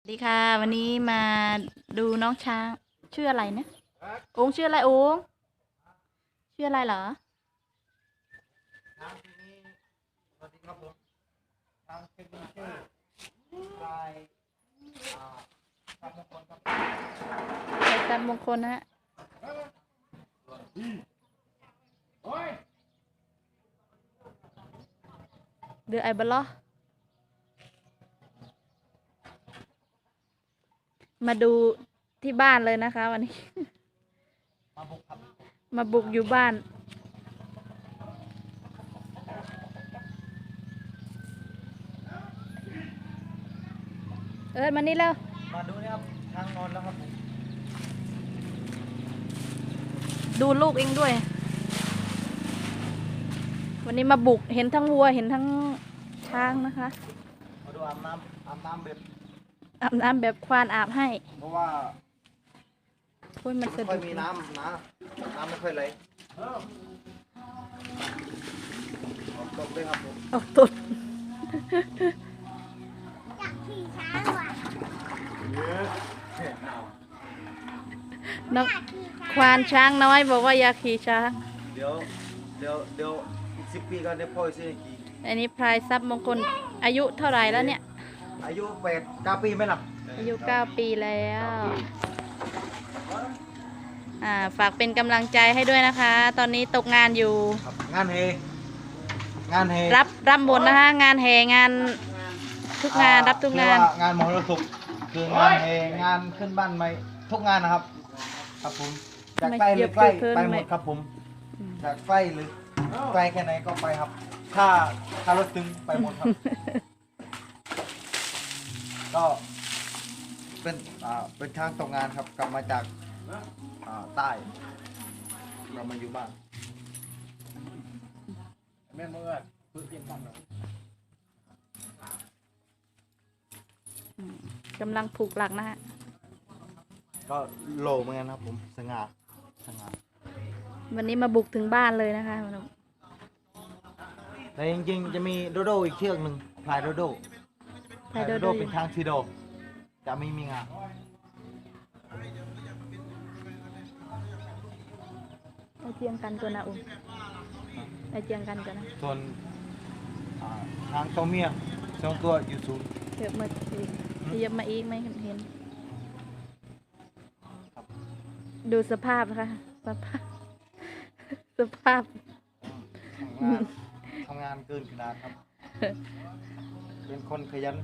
สวัสดีค่ะ วันนี้มาดูน้องช้างชื่ออะไรนะโองชื่ออะไรโองชื่ออะไรเหรองที่นี้สวัสดีครับผมทางเป็นชื่อลายอ่าทางมงคลครับใส่ตามมงคลนะฮะเดือไอบลอ มาดูที่บ้านเลยนะคะ วันนี้ มาบุกครับมาบุกอยู่บ้าน เอิร์ดมานี่แล้ว มาดูนะครับทางนอนแล้วครับผมดูลูกเองด้วย วันนี้มาบุกเห็นทั้งวัวเห็นทั้งช้างนะคะ มาดูอาบน้ำอาบน้ำแบบ อาบน้ำแบบควานอาบให้เพราะว่าโอ้ยมันไม่สะค่อดุยดมีน้ำนะน้ำไม่ค่อยไหลออกตกด้วยครับผมออกตุดอยากขี่ช้างว่ะน้องอยากขี่ช้างควานช้างน้อยบอกว่าอยากขี่ช้าง เดี๋ยวเดี๋ยวเดี๋ยวอีกสิบปีก็ได้พ่อซื้อกี่อันนี้พลายทรัพย์มงคลอายุเท่าไหร่แล้วเนี่ย อายุแปดเก้าปีไหมล่ะอายุ 9 ปีแล้ว อ่า ฝากเป็นกำลังใจให้ด้วยนะคะ ตอนนี้ตกงานอยู่ ครับงานเฮงานเฮรับรับหมดนะคะ งานแห่งานทุกงานอ่รับทุกงานเรียว่งานมรสุมคืองานเฮงานขึ้นบ้านใหม่ทุกงานนะครับ ครับผมจากใกล้หรือใกล้ไม่เกี่ยวกับเพิ่นไปหมไม่ดครับผมอืมจากใกล้หรือไกลแค่ไหนก็ไปครับ ถ้าถ้ารถถึงไปหมดครับ ก็เป็นอ่าเป็นทางตกงานครับ กลับมาจากอ่าใต้เรามาอยู่บ้านแม่เมื่อพื้นเพียงบ้านเรากำลังผูกหลักนะฮะ ก็โลเหมือนกันครับ ผมสง่าสง่าวันนี้มาบุกถึงบ้านเลยนะคะแต่จริงๆ จะมีโดโดอีกเชือกหนึ่งพลายโดโด พลายโดโดเป็นทางทีโดจะไม่มีงาไอเจียงกันตัวนะอุ่นไอเจียงกันตัวนะส่วนอ่าทางตัวเมียสองตัวอยู่ศูนย์เยอะมาอีกเยอะมาอีกไม่เห็นเห็นดูสภาพนะคะสภาพสภาพทำงานทำงานเกินขนาดครับ เป็นคนขยัน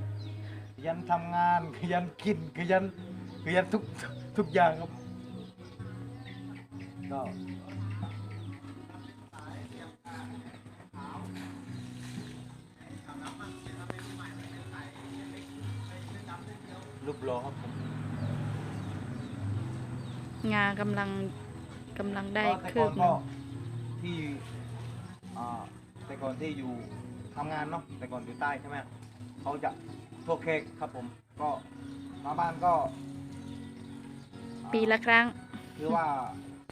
ขยันทำงานขยันกินขยันขยันทุกทุกอย่างครับก็รูปรอครับผมงากำลังกำลังได้ก็แต่คืก่อบนหก็นึ่งที่อ่าแต่ก่อนที่อยู่ทำงานเนาะแต่ก่อนอยู่ใต้ใช่ไหมเขาจะ ทั่วเค้กครับผม ก็มาบ้านก็อ่าปีละครั้ง คือว่า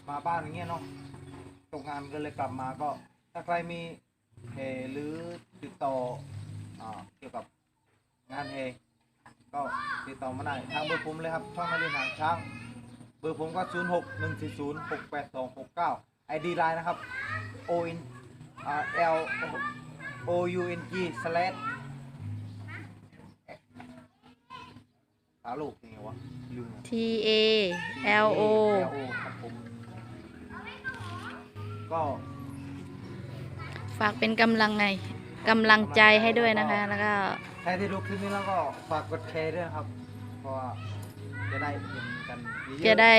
มาบ้านอย่างเงี้ยเนาะตกงานก็เลยกลับมาก็ ถ้าใครมีเฮหรือติดต่ออ่าเกี่ยวกับงานเฮก็ติดต่อมาได้ทางเบอร์ผมเลยครับช่องนาฬิกาช้างเบอร์ผมก็ 0 6 1 4 0 6 8 2 6 9 ID ไลน์นะครับ O N อ่า L O U N G slash หาลูกยังไงวะลืม T A L O L O ครับผมก็ฝากเป็นกำลังไงกำลังใจให้ด้วยนะคะ แล้วก็ใครที่ดูคลิปนี้แล้วก็ฝากกดแชร์ด้วยนะครับ เพราะว่าจะได้เห็นกันเยอๆจะได้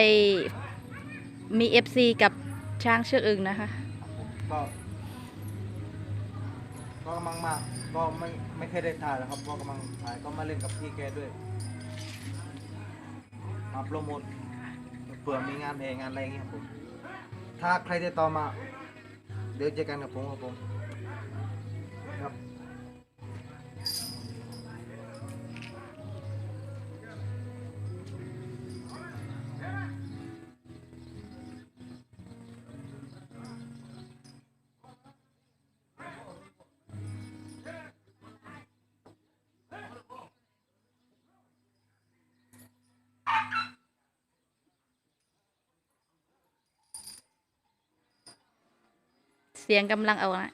มี FC กับช้างเชือกอื่นนะคะ ครับผมก็ก็กำลังมาก็ไม่ไม่เคยได้ถ่ายแล้วครับก็กำลังถ่ายก็มาเล่นกับพี่แกด้วย มาโปรโมทเผื่อมีงานเพลงงานอะไรอย่างเงี้ยครับผม ถ้าใครติดต่อมา เดี๋ยวเจอกันกับผมครับผม เสียงกำลังเอานะ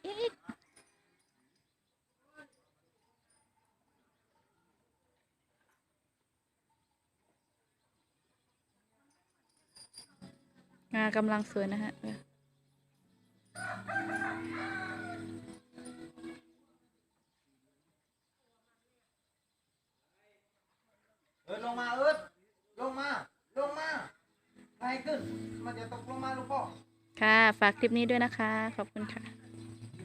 งากำลังสวยนะฮะเอิลงมาเอิดลงมา ลงมาไปขึ้น มันจะตกลงมาลูกพ่อ ค่ะ ฝากคลิปนี้ด้วยนะคะ ขอบคุณค่ะ